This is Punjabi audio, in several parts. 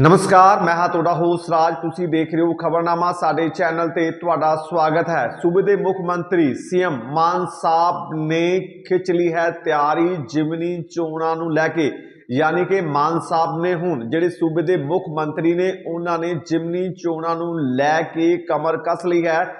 ਨਮਸਕਾਰ, ਮੈਂ ਹਾਂ ਤੁਹਾਡਾ ਹੋਸਟ ਰਾਜ। ਤੁਸੀਂ ਦੇਖ ਰਹੇ ਹੋ ਖਬਰਨਾਮਾ। ਸਾਡੇ ਚੈਨਲ ਤੇ ਤੁਹਾਡਾ ਸਵਾਗਤ ਹੈ। ਸੂਬੇ ਦੇ ਮੁੱਖ ਮੰਤਰੀ ਸੀਐਮ ਮਾਨ ਸਾਹਿਬ ਨੇ ਖਿੱਚ ਲਈ ਹੈ ਤਿਆਰੀ ਜਿਮਨੀ ਚੋਣਾਂ ਨੂੰ ਲੈ ਕੇ। ਯਾਨੀ ਕਿ ਮਾਨ ਸਾਹਿਬ ਨੇ ਹੁਣ ਜਿਹੜੇ ਸੂਬੇ ਦੇ ਮੁੱਖ ਮੰਤਰੀ ਨੇ, ਉਹਨਾਂ ਨੇ ਜਿਮਨੀ ਚੋਣਾਂ ਨੂੰ ਲੈ ਕੇ ਕਮਰ ਕੱਸ ਲਈ ਹੈ।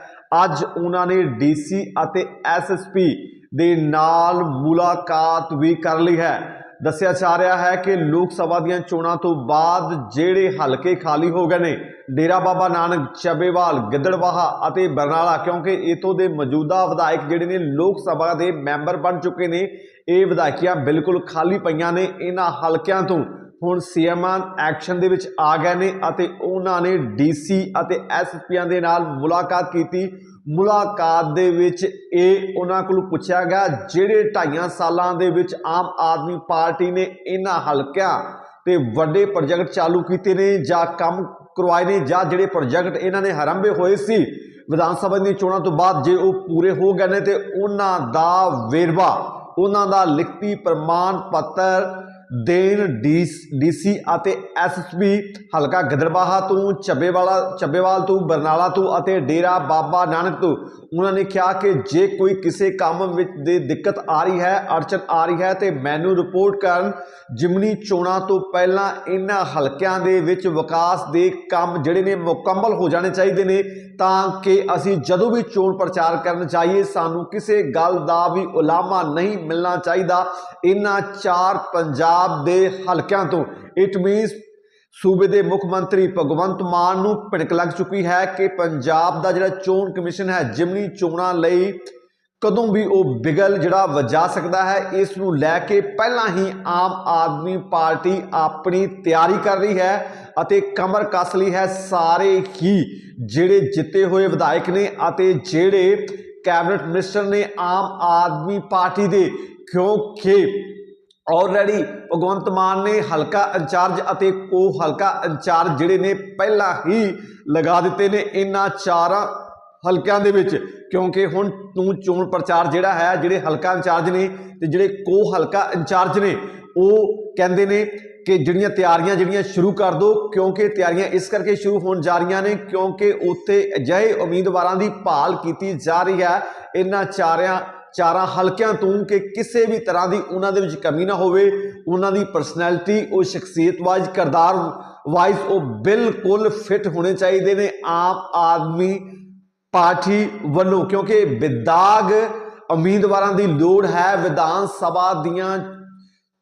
ਅੱਜ ਉਹਨਾਂ ਨੇ ਡੀਸੀ ਅਤੇ ਐਸਐਸਪੀ ਦੇ ਨਾਲ ਮੁਲਾਕਾਤ ਵੀ ਕਰ ਲਈ ਹੈ। ਦੱਸਿਆ ਜਾ ਰਿਹਾ ਹੈ ਕਿ ਲੋਕ ਸਭਾ ਦੀਆਂ ਚੋਣਾਂ ਤੋਂ ਬਾਅਦ ਜਿਹੜੇ ਹਲਕੇ ਖਾਲੀ ਹੋ ਗਏ ਨੇ, ਡੇਰਾ ਬਾਬਾ ਨਾਨਕ ਚਬੇਵਾਲ ਗਿੱਦੜਵਾਹਾ ਅਤੇ ਬਰਨਾਲਾ, ਕਿਉਂਕਿ ਇਥੋਂ ਦੇ ਮੌਜੂਦਾ ਵਿਧਾਇਕ ਜਿਹੜੇ ਨੇ ਲੋਕ ਸਭਾ ਦੇ ਮੈਂਬਰ ਬਣ ਚੁੱਕੇ ਨੇ, ਇਹ ਵਿਧਾਇਕੀਆਂ ਬਿਲਕੁਲ ਖਾਲੀ ਪਈਆਂ ਨੇ ਇਹਨਾਂ ਹਲਕਿਆਂ ਤੋਂ। ਹੁਣ ਸੀਐਮ ਐਕਸ਼ਨ ਦੇ ਵਿੱਚ ਆ ਗਏ ਨੇ ਅਤੇ ਉਹਨਾਂ ਨੇ ਡੀਸੀ ਅਤੇ ਐਸਪੀਆਂ ਦੇ ਨਾਲ ਮੁਲਾਕਾਤ ਕੀਤੀ। ਮੁਲਾਕਾਤ ਦੇ ਵਿੱਚ ਇਹ ਉਹਨਾਂ ਕੋਲ ਪੁੱਛਿਆ ਗਿਆ, ਜਿਹੜੇ ਢਾਈਆਂ ਸਾਲਾਂ ਦੇ ਵਿੱਚ ਆਮ ਆਦਮੀ ਪਾਰਟੀ ਨੇ ਇਹਨਾਂ ਹਲਕਿਆਂ ਤੇ ਵੱਡੇ ਪ੍ਰੋਜੈਕਟ ਚਾਲੂ ਕੀਤੇ ਨੇ ਜਾਂ ਕੰਮ ਕਰਵਾਏ ਨੇ ਜਾਂ ਜਿਹੜੇ ਪ੍ਰੋਜੈਕਟ ਇਹਨਾਂ ਨੇ ਹਰੰਭੇ ਹੋਏ ਸੀ? ਵਿਧਾਨ ਸਭਾ ਦੀਆਂ ਚੋਣਾਂ ਤੋਂ ਬਾਅਦ ਜੇ ਉਹ ਪੂਰੇ ਹੋ ਗਏ ਨੇ ਤੇ ਉਹਨਾਂ ਦਾ ਵੇਰਵਾ, ਉਹਨਾਂ ਦਾ ਲਿਖਤੀ ਪ੍ਰਮਾਣ ਪੱਤਰ ਦੇਣ ਡੀਸੀ ਅਤੇ ਐਸਐਸਪੀ ਹਲਕਾ ਗਿੱਦੜਬਾਹਾ ਤੋਂ ਚੱਬੇਵਾਲਾ ਚੱਬੇਵਾਲ ਤੋਂ, ਬਰਨਾਲਾ ਤੋਂ ਅਤੇ ਡੇਰਾ ਬਾਬਾ ਨਾਨਕ ਤੋਂ। ਉਹਨਾਂ ਨੇ ਕਿਹਾ ਕਿ ਜੇ ਕੋਈ ਕਿਸੇ ਕੰਮ ਵਿੱਚ ਦੇ ਦਿੱਕਤ ਆ ਰਹੀ ਹੈ, ਅੜਚਨ ਆ ਰਹੀ ਹੈ, ਤੇ ਮੈਨੂੰ ਰਿਪੋਰਟ ਕਰਨ ਜਿਮਨੀ ਚੋਣਾਂ ਤੋਂ ਪਹਿਲਾਂ ਇਹਨਾਂ ਹਲਕਿਆਂ ਦੇ ਵਿੱਚ ਵਿਕਾਸ ਦੇ ਕੰਮ ਜਿਹੜੇ ਨੇ ਮੁਕੰਮਲ ਹੋ ਜਾਣੇ ਚਾਹੀਦੇ ਨੇ, ਤਾਂ ਕਿ ਅਸੀਂ ਜਦੋਂ ਵੀ ਚੋਣ ਪ੍ਰਚਾਰ ਕਰਨ ਜਾਈਏ, ਸਾਨੂੰ ਕਿਸੇ ਗੱਲ ਦਾ ਵੀ ਉਲਾਮਾ ਨਹੀਂ ਮਿਲਣਾ ਚਾਹੀਦਾ। ਇਹਨਾਂ ਚਾਰ ਪੰਜਾਬ ਦੇ ਹਲਕਿਆਂ ਤੋਂ। ਇਟ ਮੀਨਸ ਸੂਬੇ ਦੇ ਮੁੱਖ ਮੰਤਰੀ ਭਗਵੰਤ ਮਾਨ ਨੂੰ ਭਿਣਕ ਲੱਗ ਚੁੱਕੀ ਹੈ ਕਿ ਪੰਜਾਬ ਦਾ ਜਿਹੜਾ ਚੋਣ ਕਮਿਸ਼ਨ ਹੈ, ਜਿਮਨੀ ਚੋਣਾਂ ਲਈ ਕਦੋਂ ਵੀ ਉਹ ਬਿਗਲ ਜਿਹੜਾ ਵਜਾ ਸਕਦਾ ਹੈ, ਇਸ ਨੂੰ ਲੈ ਕੇ ਪਹਿਲਾਂ ਹੀ ਆਮ ਆਦਮੀ ਪਾਰਟੀ ਆਪਣੀ ਤਿਆਰੀ ਕਰ ਰਹੀ ਹੈ ਅਤੇ ਕਮਰ ਕੱਸ ਲਈ ਹੈ ਸਾਰੇ ਹੀ, ਜਿਹੜੇ ਜਿੱਤੇ ਹੋਏ ਵਿਧਾਇਕ ਨੇ ਅਤੇ ਜਿਹੜੇ ਕੈਬਨਿਟ ਮਿਨਿਸਟਰ ਨੇ ਆਮ ਆਦਮੀ ਪਾਰਟੀ ਦੇ। ਕਿਉਂਕਿ ਆਲਰੇਡੀ ਭਗਵੰਤ ਮਾਨ ਨੇ ਹਲਕਾ ਇੰਚਾਰਜ ਅਤੇ ਕੋ ਹਲਕਾ ਇੰਚਾਰਜ ਜਿਹੜੇ ਨੇ ਪਹਿਲਾਂ ਹੀ ਲਗਾ ਦਿੱਤੇ ਨੇ ਇਹਨਾਂ ਚਾਰਾਂ ਹਲਕਿਆਂ ਦੇ ਵਿੱਚ, ਕਿਉਂਕਿ ਹੁਣ ਤੂੰ ਚੋਣ ਪ੍ਰਚਾਰ ਜਿਹੜਾ ਹੈ, ਜਿਹੜੇ ਹਲਕਾ ਇੰਚਾਰਜ ਨੇ ਤੇ ਜਿਹੜੇ ਕੋ ਹਲਕਾ ਇੰਚਾਰਜ ਨੇ, ਉਹ ਕਹਿੰਦੇ ਨੇ ਕਿ ਜਿਹੜੀਆਂ ਤਿਆਰੀਆਂ ਜਿਹੜੀਆਂ ਸ਼ੁਰੂ ਕਰ ਦੋ, ਕਿਉਂਕਿ ਤਿਆਰੀਆਂ ਇਸ ਕਰਕੇ ਸ਼ੁਰੂ ਹੋਣ ਜਾ ਰਹੀਆਂ ਨੇ, ਕਿਉਂਕਿ ਉੱਥੇ ਅਜਿਹੇ ਉਮੀਦਵਾਰਾਂ ਦੀ ਭਾਲ ਕੀਤੀ ਜਾ ਰਹੀ ਹੈ, ਇਹਨਾਂ ਚਾਰਿਆਂ ਚਾਰਾਂ ਹਲਕਿਆਂ ਤੋਂ ਕਿ ਕਿਸੇ ਵੀ ਤਰ੍ਹਾਂ ਦੀ ਉਹਨਾਂ ਦੇ ਵਿੱਚ ਕਮੀ ਨਾ ਹੋਵੇ, ਉਹਨਾਂ ਦੀ ਪਰਸਨੈਲਿਟੀ ਉਹ ਸ਼ਖਸੀਅਤ ਵਾਈਜ਼ ਕਰਦਾਰ ਵਾਈਜ਼ ਉਹ ਬਿਲਕੁਲ ਫਿੱਟ ਹੋਣੇ ਚਾਹੀਦੇ ਨੇ ਆਮ ਆਦਮੀ ਪਾਰਟੀ ਵੱਲੋਂ, ਕਿਉਂਕਿ ਵਿਦਾਗ ਉਮੀਦਵਾਰਾਂ ਦੀ ਲੋੜ ਹੈ ਵਿਧਾਨ ਸਭਾ ਦੀਆਂ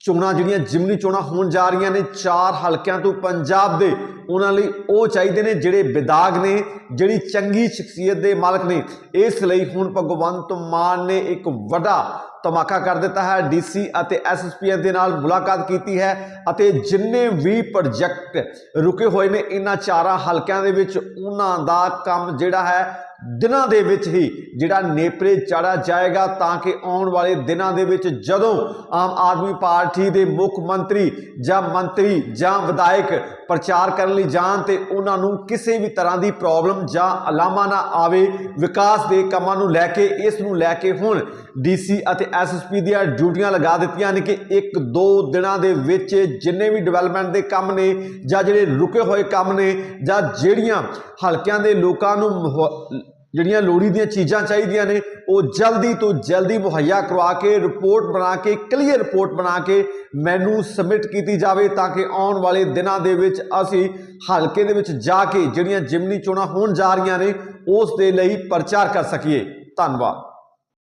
ਚੋਣਾਂ ਜਿਹੜੀਆਂ ਜਿਮਨੀ ਚੋਣਾਂ ਹੋਣ ਜਾ ਰਹੀਆਂ ਨੇ, ਚਾਰ ਹਲਕਿਆਂ ਤੋਂ ਪੰਜਾਬ ਦੇ, ਉਹਨਾਂ ਲਈ ਉਹ ਚਾਹੀਦੇ ਨੇ ਜਿਹੜੇ ਵਿਦਾਗ ਨੇ, ਜਿਹੜੀ ਚੰਗੀ ਸ਼ਖਸੀਅਤ ਦੇ ਮਾਲਕ ਨੇ। ਇਸ ਲਈ ਹੁਣ ਭਗਵੰਤ ਮਾਨ ਨੇ ਇੱਕ ਵੱਡਾ ਧਮਾਕਾ ਕਰ ਦਿੱਤਾ ਹੈ। ਡੀਸੀ ਅਤੇ ਐਸਐਸਪੀ ਦੇ ਨਾਲ ਮੁਲਾਕਾਤ ਕੀਤੀ ਹੈ ਅਤੇ ਜਿੰਨੇ ਵੀ ਪ੍ਰੋਜੈਕਟ ਰੁਕੇ ਹੋਏ ਨੇ, ਇਹਨਾਂ ਚਾਰਾਂ ਹਲਕਿਆਂ ਦੇ ਵਿੱਚ ਉਹਨਾਂ ਦਾ ਕੰਮ ਜਿਹੜਾ ਹੈ ਦਿਨਾਂ ਦੇ ਵਿੱਚ ਹੀ ਜਿਹੜਾ ਨੇਪਰੇ ਚੜਾ ਜਾਏਗਾ ਤਾਂ ਕਿ ਆਉਣ ਵਾਲੇ ਦਿਨਾਂ ਦੇ ਵਿੱਚ ਜਦੋਂ ਆਮ ਆਦਮੀ ਪਾਰਟੀ ਦੇ ਮੁੱਖ ਮੰਤਰੀ ਜਾਂ ਮੰਤਰੀ ਜਾਂ ਵਿਧਾਇਕ ਪ੍ਰਚਾਰ ਕਰਨ ਲਈ ਜਾਣ ਤੇ ਉਹਨਾਂ ਨੂੰ ਕਿਸੇ ਵੀ ਤਰ੍ਹਾਂ ਦੀ ਪ੍ਰੋਬਲਮ ਜਾਂ ਅਲਾਮਾ ਨਾ ਆਵੇ, ਵਿਕਾਸ ਦੇ ਕੰਮਾਂ ਨੂੰ ਲੈ ਕੇ, ਇਸ ਨੂੰ ਲੈ ਕੇ ਹੁਣ ਡੀਸੀ ਅਤੇ ਐਸਐਸਪੀ ਦੀਆਂ ਡਿਊਟੀਆਂ ਲਗਾ ਦਿੱਤੀਆਂ ਨੇ ਕਿ ਇੱਕ ਦੋ ਦਿਨਾਂ ਦੇ ਵਿੱਚ ਜਿੰਨੇ ਵੀ ਡਿਵੈਲਪਮੈਂਟ ਦੇ ਕੰਮ ਨੇ ਜਾਂ ਜਿਹੜੇ ਰੁਕੇ ਹੋਏ ਕੰਮ ਨੇ ਜਾਂ ਜਿਹੜੀਆਂ ਹਲਕਿਆਂ ਦੇ ਲੋਕਾਂ ਨੂੰ ਮੁਹ- ਜਿਹੜੀਆਂ ਲੋੜੀ ਦੀਆਂ ਚੀਜ਼ਾਂ ਚਾਹੀਦੀਆਂ ਨੇ, ਉਹ ਜਲਦੀ ਤੋਂ ਜਲਦੀ ਮੁਹੱਈਆ ਕਰਵਾ ਕੇ, ਰਿਪੋਰਟ ਬਣਾ ਕੇ ਕਲੀਅਰ ਰਿਪੋਰਟ ਬਣਾ ਕੇ ਮੈਨੂੰ ਸਬਮਿਟ ਕੀਤੀ ਜਾਵੇ ਤਾਂ ਕਿ ਆਉਣ ਵਾਲੇ ਦਿਨਾਂ ਦੇ ਵਿੱਚ ਅਸੀਂ ਹਲਕੇ ਦੇ ਵਿੱਚ ਜਾ ਕੇ ਜਿਹੜੀਆਂ ਜਿਮਨੀ ਚੋਣਾਂ ਹੋਣ ਜਾ ਰਹੀਆਂ ਨੇ, ਉਸ ਦੇ ਲਈ ਪ੍ਰਚਾਰ ਕਰ ਸਕੀਏ। ਧੰਨਵਾਦ।